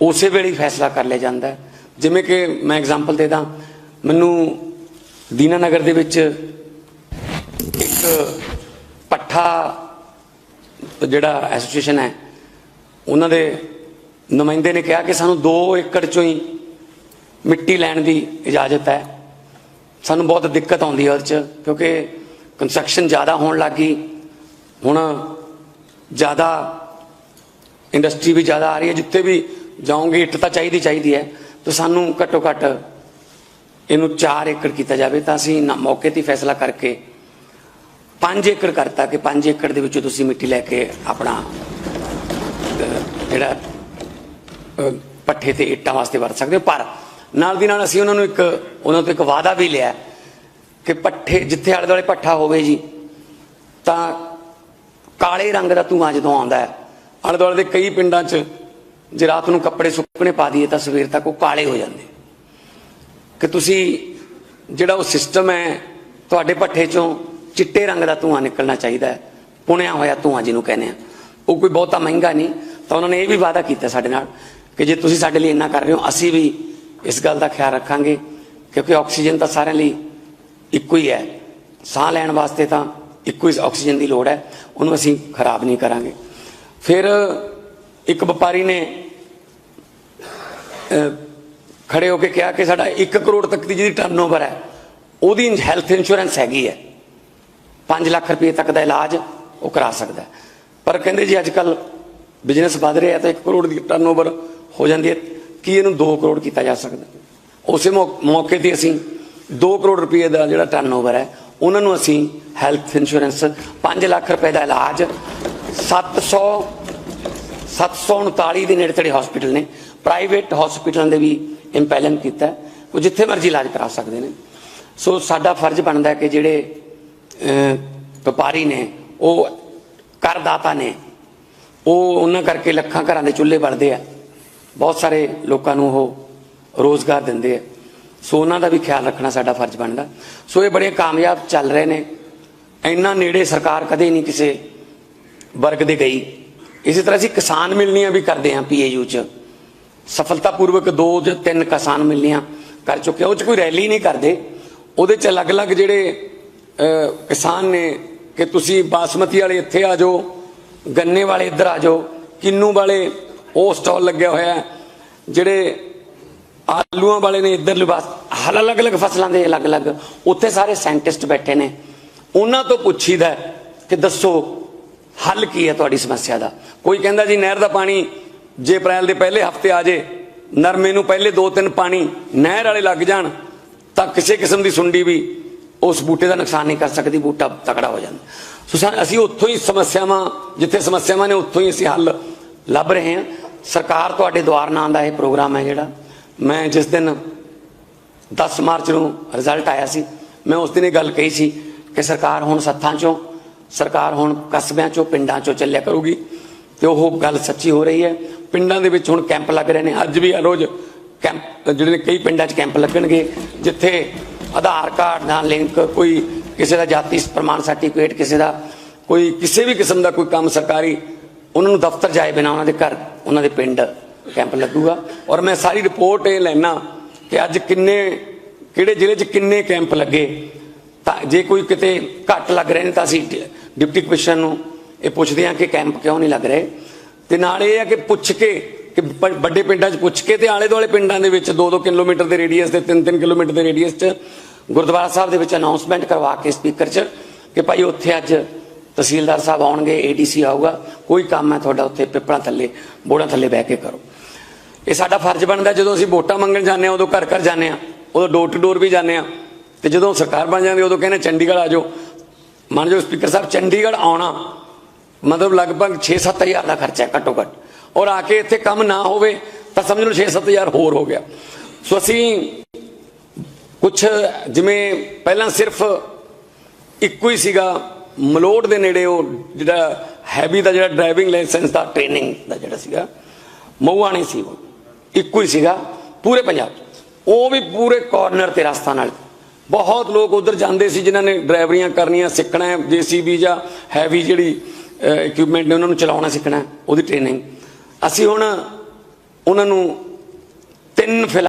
ਉਸੇ ਵੇਲੇ ਫੈਸਲਾ ਕਰ ਲਿਆ ਜਾਂਦਾ ਜਿਵੇਂ ਕਿ ਮੈਂ ਐਗਜ਼ਾਮਪਲ ਦੇ ਦਾਂ, ਮੈਨੂੰ ਦੀਨਾਨਗਰ ਦੇ ਵਿੱਚ ਇੱਕ ਪੱਠਾ ਜਿਹੜਾ ਐਸੋਸੀਏਸ਼ਨ ਹੈ, ਉਹਨਾਂ ਦੇ ਨੁਮਾਇੰਦੇ ਨੇ ਕਿਹਾ ਕਿ ਸਾਨੂੰ 2 ਏਕੜ ਚੋਂ ਹੀ ਮਿੱਟੀ ਲੈਣ ਦੀ ਇਜਾਜ਼ਤ ਹੈ। ਸਾਨੂੰ ਬਹੁਤ ਦਿੱਕਤ ਆਉਂਦੀ ਹੈ ਉਹਦੇ 'ਚ, ਕਿਉਂਕਿ ਕੰਸਟਰਕਸ਼ਨ ਜ਼ਿਆਦਾ ਹੋਣ ਲੱਗੀ ਹੁਣ ਜ਼ਿਆਦਾ ਇੰਡਸਟਰੀ ਵੀ ਜ਼ਿਆਦਾ ਆ ਰਹੀ ਹੈ, ਜਿੱਥੇ ਵੀ ਜਾਉਂਗੇ ਇੱਟ ਤਾਂ ਚਾਹੀਦੀ ਚਾਹੀਦੀ ਹੈ ਤਾਂ ਸਾਨੂੰ ਘੱਟੋ ਘੱਟ ਇਹਨੂੰ 4 ਏਕੜ ਕੀਤਾ ਜਾਵੇ ਤਾਂ ਅਸੀਂ ਨਾ- ਮੌਕੇ ਤੇ ਫੈਸਲਾ ਕਰਕੇ 5 ਏਕੜ ਕਰਤਾ ਕਿ 5 ਏਕੜ ਦੇ ਵਿੱਚੋਂ ਤੁਸੀਂ ਮਿੱਟੀ ਲੈ ਕੇ ਆਪਣਾ ਜਿਹੜਾ ਅਹ, ਪੱਠੇ ਤੇ ਇੱਟਾਂ ਵਾਸਤੇ ਵਰਤ ਸਕਦੇ ਹੋ। ਪਰ ਨਾਲ ਦੀ ਨਾਲ ਅਸੀਂ ਉਹਨਾਂ ਨੂੰ ਇੱਕ ਉਹਨਾਂ ਤੋਂ ਇੱਕ ਵਾਅਦਾ ਵੀ ਲਿਆ ਕਿ ਪੱਠੇ ਜਿੱਥੇ ਆਲੇ ਦੁਆਲੇ ਪੱਠਾ ਹੋਵੇ ਜੀ ਤਾਂ ਕਾਲੇ ਰੰਗ ਦਾ ਧੂਆਂ ਜਦੋਂ ਆਉਂਦਾ ਹੈ ਆਲੇ ਦੁਆਲੇ ਦੇ ਕਈ ਪਿੰਡਾਂ 'ਚ ਜੇ ਰਾਤ ਨੂੰ ਕੱਪੜੇ ਸੁੱਕਣੇ ਪਾ ਦਈਏ ਤਾਂ ਸਵੇਰ ਤੱਕ ਉਹ ਕਾਲੇ ਹੋ ਜਾਂਦੇ। ਕਿ ਤੁਸੀਂ ਜਿਹੜਾ ਉਹ ਸਿਸਟਮ ਹੈ, ਤੁਹਾਡੇ ਪੱਠੇ 'ਚੋਂ ਚਿੱਟੇ ਰੰਗ ਦਾ ਧੂਆਂ ਨਿਕਲਣਾ ਚਾਹੀਦਾ ਹੈ, ਪੁਣਿਆ ਹੋਇਆ ਧੂਆਂ ਜਿਹਨੂੰ ਕਹਿੰਦੇ ਆ। ਉਹ ਕੋਈ ਬਹੁਤਾ ਮਹਿੰਗਾ ਨਹੀਂ, ਤਾਂ ਉਹਨਾਂ ਨੇ ਇਹ ਵੀ ਵਾਅਦਾ ਕੀਤਾ ਸਾਡੇ ਨਾਲ ਕਿ ਜੇ ਤੁਸੀਂ ਸਾਡੇ ਲਈ ਇੰਨਾ ਕਰ ਰਹੇ ਹੋ, ਅਸੀਂ ਵੀ ਇਸ ਗੱਲ ਦਾ ਖਿਆਲ ਰੱਖਾਂਗੇ, ਕਿਉਂਕਿ ਆਕਸੀਜਨ ਤਾਂ ਸਾਰਿਆਂ ਲਈ ਇੱਕੋ ਹੀ ਹੈ। ਸਾਹ ਲੈਣ ਵਾਸਤੇ ਤਾਂ ਇੱਕੋ ਹੀ ਆਕਸੀਜਨ ਦੀ ਲੋੜ ਹੈ, ਉਹਨੂੰ ਅਸੀਂ ਖਰਾਬ ਨਹੀਂ ਕਰਾਂਗੇ। ਫਿਰ ਇੱਕ ਵਪਾਰੀ ਨੇ ਅਹ, ਖੜੇ ਹੋ ਕੇ ਕਿਹਾ ਕਿ ਸਾਡਾ 1 ਕਰੋੜ ਤੱਕ ਦੀ ਜਿਹੜੀ ਟਰਨਓਵਰ ਹੈ ਉਹਦੀ ਹੈਲਥ ਇੰਸ਼ੋਰੈਂਸ ਹੈਗੀ ਹੈ। 5 ਲੱਖ ਰੁਪਏ ਤੱਕ ਦਾ ਇਲਾਜ ਉਹ ਕਰਾ ਸਕਦਾ ਪਰ ਕਹਿੰਦੇ ਜੀ ਅੱਜ ਕੱਲ ਬਿਜ਼ਨਸ ਵਧ ਰਿਹਾ ਤਾਂ 1 ਕਰੋੜ ਦੀ ਟਰਨਓਵਰ ਹੋ ਜਾਂਦੀ ਹੈ। ਕੀ ਇਹਨੂੰ 2 ਕਰੋੜ ਕੀਤਾ ਜਾ ਸਕਦਾ? ਉਸੇ ਮੌਕੇ ਤੇ ਅਸੀਂ 2 ਕਰੋੜ ਰੁਪਏ ਦਾ ਜਿਹੜਾ ਟਰਨਓਵਰ ਹੈ ਉਹਨਾਂ ਨੂੰ ਅਸੀਂ ਹੈਲਥ ਇੰਸ਼ੋਰੈਂਸ 5 ਲੱਖ ਰੁਪਏ ਦਾ ਇਲਾਜ 700 739 ਦੇ ਨੇੜੇ ਤੇੜੇ ਹਸਪੀਟਲ ਨੇ। ਪ੍ਰਾਈਵੇਟ ਹਸਪੀਟਲਾਂ ਦੇ ਵੀ ਇੰਪੈਲਨ ਕੀਤਾ ਉਹ ਜਿੱਥੇ ਮਰਜ਼ੀ ਇਲਾਜ ਕਰਾ ਸਕਦੇ ਨੇ। ਸੋ ਸਾਡਾ ਫਰਜ਼ ਬਣਦਾ ਕਿ ਜਿਹੜੇ ਵਪਾਰੀ ਨੇ, ਉਹ ਕਰਦਾਤਾ ਨੇ, ਉਹ ਉਹਨਾਂ ਕਰਕੇ ਲੱਖਾਂ ਘਰਾਂ ਦੇ ਚੁੱਲ੍ਹੇ ਬਲਦੇ ਆ। ਬਹੁਤ ਸਾਰੇ ਲੋਕਾਂ ਨੂੰ ਉਹ ਰੋਜ਼ਗਾਰ ਦਿੰਦੇ ਆ। ਸੋ ਉਹਨਾਂ ਦਾ ਵੀ ਖਿਆਲ ਰੱਖਣਾ ਸਾਡਾ ਫਰਜ਼ ਬਣਦਾ। ਸੋ ਇਹ ਬੜੇ ਕਾਮਯਾਬ ਚੱਲ ਰਹੇ ਨੇ। ਇੰਨਾ ਨੇੜੇ ਸਰਕਾਰ ਕਦੇ ਨਹੀਂ ਕਿਸੇ ਵਰਗ ਦੇ ਗਈ। ਇਸੇ ਤਰ੍ਹਾਂ ਅਸੀਂ ਕਿਸਾਨ ਮਿਲਣੀਆਂ ਵੀ ਕਰਦੇ ਹਾਂ ਪੀਏਯੂ ਚ। ਸਫਲਤਾਪੂਰਵਕ ਦੋ ਜਾਂ ਤਿੰਨ ਕਿਸਾਨ ਮਿਲਣੀਆਂ ਕਰ ਚੁੱਕੇ ਉਹ ਚ ਕੋਈ ਰੈਲੀ ਨਹੀਂ ਕਰਦੇ। ਉਹਦੇ ਚ ਅਲੱਗ-ਅਲੱਗ ਜਿਹੜੇ ਕਿਸਾਨ ਨੇ ਕਿ ਤੁਸੀਂ ਬਾਸਮਤੀ ਵਾਲੇ ਇੱਥੇ ਆ ਜਾਓ, ਗੰਨੇ ਵਾਲੇ ਇੱਧਰ ਆ ਜਾਓ, ਕਿੰਨੂ ਵਾਲੇ ਉਹ ਸਟਾਲ ਲੱਗਿਆ ਹੋਇਆ ਹੈ, ਜਿਹੜੇ ਆਲੂਆਂ ਵਾਲੇ ਨੇ ਇੱਧਰ ਲਿਬਾਸ ਹਲ ਅਲੱਗ-ਅਲੱਗ ਫਸਲਾਂ ਦੇ ਅਲੱਗ-ਅਲੱਗ। ਉੱਥੇ ਸਾਰੇ ਸਾਇੰਟਿਸਟ ਬੈਠੇ ਨੇ। ਉਹਨਾਂ ਤੋਂ ਪੁੱਛੀਦਾ ਹੈ ਕਿ ਦੱਸੋ ਹੱਲ ਕੀ ਹੈ ਤੁਹਾਡੀ ਸਮੱਸਿਆ ਦਾ? ਕੋਈ ਕਹਿੰਦਾ ਜੀ ਨਹਿਰ ਦਾ ਪਾਣੀ ਜੇ ਅਪ੍ਰੈਲ ਦੇ ਪਹਿਲੇ ਹਫ਼ਤੇ ਆ ਜੇ, ਨਰਮੇ ਨੂੰ ਪਹਿਲੇ 2-3 ਪਾਣੀ ਨਹਿਰ ਵਾਲੇ ਲੱਗ ਜਾਣ, ਤਾਂ ਕਿਸੇ ਕਿਸਮ ਦੀ ਸੁੰਡੀ ਵੀ ਉਸ ਬੂਟੇ ਦਾ ਨੁਕਸਾਨ ਨਹੀਂ ਕਰ ਸਕਦੀ, ਬੂਟਾ ਤਕੜਾ ਹੋ ਜਾਂਦਾ। ਸੋ ਅਸੀਂ ਉੱਥੋਂ ਹੀ ਸਮੱਸਿਆਵਾਂ, ਜਿੱਥੇ ਸਮੱਸਿਆਵਾਂ ਨੇ ਉੱਥੋਂ ਹੀ ਅਸੀਂ ਹੱਲ ਲੱਭ ਰਹੇ ਹਾਂ। ਸਰਕਾਰ ਤੁਹਾਡੇ ਦੁਆਰ ਨਾਂ ਦਾ ਇਹ ਪ੍ਰੋਗਰਾਮ ਹੈ ਜਿਹੜਾ। ਮੈਂ ਜਿਸ ਦਿਨ 10 ਮਾਰਚ ਨੂੰ ਰਿਜ਼ਲਟ ਆਇਆ ਸੀ, ਮੈਂ ਉਸ ਦਿਨ ਇਹ ਗੱਲ ਕਹੀ ਸੀ ਕਿ ਸਰਕਾਰ ਹੁਣ ਸੱਥਾਂ ਚੋਂ ਸਰਕਾਰ ਹੁਣ ਕਸਬਿਆਂ ਚੋਂ, ਪਿੰਡਾਂ ਚੋਂ ਚੱਲਿਆ ਕਰੂਗੀ ਤੇ ਉਹ ਗੱਲ ਸੱਚੀ ਹੋ ਰਹੀ ਹੈ। ਪਿੰਡਾਂ ਦੇ ਵਿੱਚ ਹੁਣ ਕੈਂਪ ਲੱਗ ਰਹੇ ਨੇ। ਅੱਜ ਵੀ ਰੋਜ਼ ਕੈਂਪ, ਜਿਹੜੇ ਨੇ ਕਈ ਪਿੰਡਾਂ 'ਚ ਕੈਂਪ ਲੱਗਣਗੇ, ਜਿੱਥੇ ਆਧਾਰ ਕਾਰਡ ਨਾਲ ਲਿੰਕ, ਕੋਈ ਕਿਸੇ ਦਾ ਜਾਤੀ ਪ੍ਰਮਾਣ ਸਰਟੀਫਿਕੇਟ, ਕਿਸੇ ਦਾ ਕੋਈ, ਕਿਸੇ ਵੀ ਕਿਸਮ ਦਾ ਕੋਈ ਕੰਮ ਸਰਕਾਰੀ, ਉਹਨਾਂ ਨੂੰ ਦਫ਼ਤਰ ਜਾਏ ਬਿਨਾ ਉਹਨਾਂ ਦੇ ਘਰ, ਉਹਨਾਂ ਦੇ ਪਿੰਡ ਕੈਂਪ ਲੱਗੂਗਾ। ਔਰ ਮੈਂ ਸਾਰੀ ਰਿਪੋਰਟ ਇਹ ਲੈਣਾ ਕਿ ਅੱਜ ਕਿੰਨੇ, ਕਿਹੜੇ ਜ਼ਿਲ੍ਹੇ 'ਚ ਕਿੰਨੇ ਕੈਂਪ ਲੱਗੇ। ਤਾਂ ਜੇ ਕੋਈ ਕਿਤੇ ਘੱਟ ਲੱਗ ਰਹੇ ਨੇ ਤਾਂ ਅਸੀਂ ਡਿਪਟੀ ਕਮਿਸ਼ਨਰ ਨੂੰ ਇਹ ਪੁੱਛਦੇ ਹਾਂ ਕਿ ਕੈਂਪ ਕਿਉਂ ਨਹੀਂ ਲੱਗ ਰਹੇ? ਤੇ ਨਾਲ ਇਹ ਆ ਕਿ ਪੁੱਛ ਕੇ ਕਿ ਵੱਡੇ ਪਿੰਡਾਂ 'ਚ ਪੁੱਛ ਕੇ ਤੇ ਆਲੇ ਦੁਆਲੇ ਪਿੰਡਾਂ ਦੇ ਵਿੱਚ 2-2 ਕਿਲੋਮੀਟਰ ਦੇ ਰੇਡੀਅਸ ਤੇ 3-3 ਕਿਲੋਮੀਟਰ ਦੇ ਰੇਡੀਅਸ 'ਚ ਗੁਰਦੁਆਰਾ ਸਾਹਿਬ ਦੇ ਵਿੱਚ ਅਨਾਉਂਸਮੈਂਟ ਕਰਵਾ ਕੇ ਸਪੀਕਰ 'ਚ ਕਿ ਭਾਈ ਉੱਥੇ ਅੱਜ ਤਹਿਸੀਲਦਾਰ ਸਾਹਿਬ ਆਉਣਗੇ ਏਡੀਸੀ ਆਊਗਾ। ਕੋਈ ਕੰਮ ਹੈ ਤੁਹਾਡਾ ਉੱਥੇ, ਪਿੱਪਲਾਂ ਥੱਲੇ, ਬੋੜਾਂ ਥੱਲੇ ਬਹਿ ਕੇ ਕਰੋ। ਇਹ ਸਾਡਾ ਫਰਜ਼ ਬਣਦਾ, ਜਦੋਂ ਅਸੀਂ ਵੋਟਾਂ ਮੰਗਣ ਜਾਂਦੇ ਆ ਉਦੋਂ ਘਰ ਘਰ ਜਾਂਦੇ ਆ ਉਦੋਂ ਡੋਰ ਟੂ ਡੋਰ ਵੀ ਜਾਂਦੇ ਆ ਤੇ ਜਦੋਂ ਸਰਕਾਰ ਬਣ ਜਾਂਦੀ ਉਦੋਂ ਕਹਿੰਦੇ ਚੰਡੀਗੜ੍ਹ ਆ ਜਾਓ। ਮੰਨ ਜਾਓ ਸਪੀਕਰ ਸਾਹਿਬ, ਚੰਡੀਗੜ੍ਹ ਆਉਣਾ, ਮਤਲਬ ਲਗਭਗ 6-7 ਹਜ਼ਾਰ ਦਾ ਖਰਚਾ ਘੱਟੋ ਘੱਟ ਔਰ ਆ ਕੇ ਇੱਥੇ ਕੰਮ ਨਾ ਹੋਵੇ, ਤਾਂ ਸਮਝ ਲਓ 6-7 ਹਜ਼ਾਰ ਹੋਰ ਹੋ ਗਿਆ। ਸੋ ਅਸੀਂ ਕੁਝ ਜਿਵੇਂ ਪਹਿਲਾਂ ਸਿਰਫ ਇੱਕੋ ਹੀ ਸੀਗਾ ਮਲੋਟ ਦੇ ਨੇੜੇ ਉਹ ਜਿਹੜਾ ਹੈਵੀ ਦਾ ਜਿਹੜਾ ਡਰਾਈਵਿੰਗ ਲਾਇਸੈਂਸ ਦਾ, ਟ੍ਰੇਨਿੰਗ ਦਾ ਜਿਹੜਾ ਸੀਗਾ ਮਊਆ ਨਹੀਂ ਸੀ ਉਹ। ਇੱਕੋ ਹੀ ਸੀਗਾ, ਪੂਰੇ ਪੰਜਾਬ ਉਹ ਵੀ ਪੂਰੇ ਕਾਰਨਰ ਤੇ ਰਸਤਾ ਨਾਲ। ਬਹੁਤ ਲੋਕ ਉਧਰ ਜਾਂਦੇ ਸੀ ਜਿਨ੍ਹਾਂ ਨੇ ਡਰਾਈਵਰੀਆਂ ਕਰਨੀਆਂ ਸਿੱਖਣਾ ਹੈ, ਜੀਸੀਬੀ ਜਾਂ ਹੈਵੀ ਜਿਹੜੀ ਇਕਵਿਪਮੈਂਟ ਨੇ ਉਹਨਾਂ ਨੂੰ ਚਲਾਉਣਾ ਸਿੱਖਣਾ ਉਹਦੀ ਟ੍ਰੇਨਿੰਗ ਅਸੀਂ ਹੁਣ ਉਹਨਾਂ ਨੂੰ ਤਿੰਨ ਫਿਲਹਾਲ